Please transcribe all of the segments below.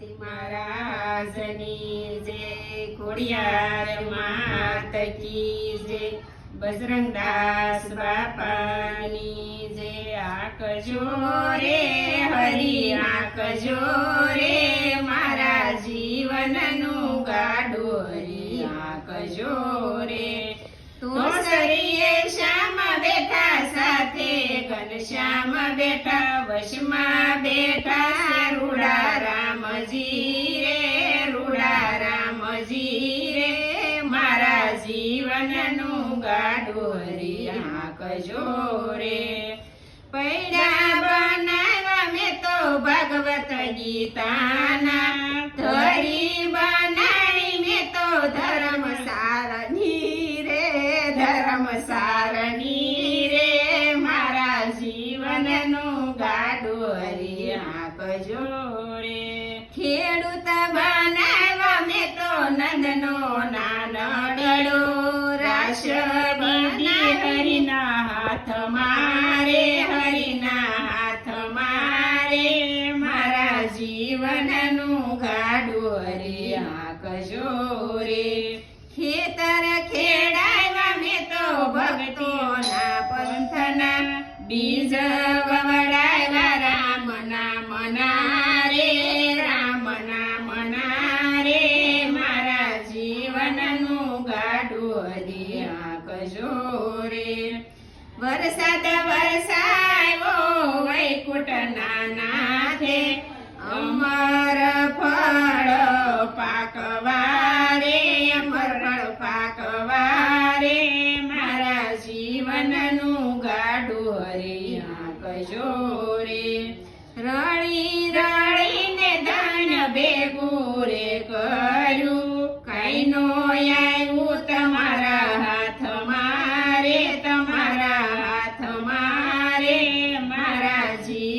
ગણપતિ મહારાજની જય, ખોડિયાર માત કી જય, બજરંગદાસ બાપાની જય, આકજો રે, હરી આકજો રે મારા ઘનશ્યામ બેઠા, વશમાં બેઠા, રૂડા રામજી રે, રૂડા રામજી રે. મારા જીવનનું ગાડું હરિયા કજો રે. પૈડા બનાવ્યા મેં તો ભગવત ગીતાના આંકજો રે ખેડૂત બનાવ્યા મેં તો નંદનો નાનડો રાશ બીડી હરિના હાથ મારે. હરિના હાથ મારે. મારા જીવનનું ગાડું હરી આંકજો રે ખેતર ખેડાવ્યા મેં તો ભક્તોના પંથના. બીજ વરસાદ વરસાયો વૈકુટ નાથે અમર ફળ પાકવારે, અમર ફળ પાકવા મારા જીવનનું ગાડું હરી આંકજો રે રળી રળીને ધન ભેગું રે કર્યું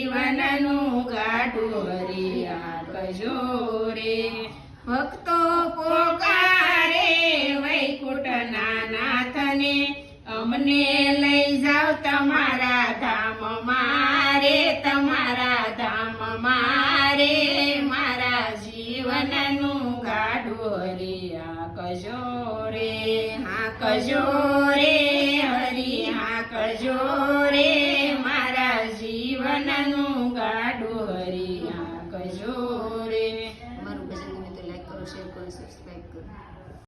જીવનનું ગાડું હરિયા કજો રે ભક્તો પોકારે વૈકુટ નાથને અમને લઈ જાઓ તમારા ધામ મારે, તમારા ધામ મારે. મારા જીવનનું ગાડું હરિયા કજો રે હાંકજો રે હરિ, હા કજો રે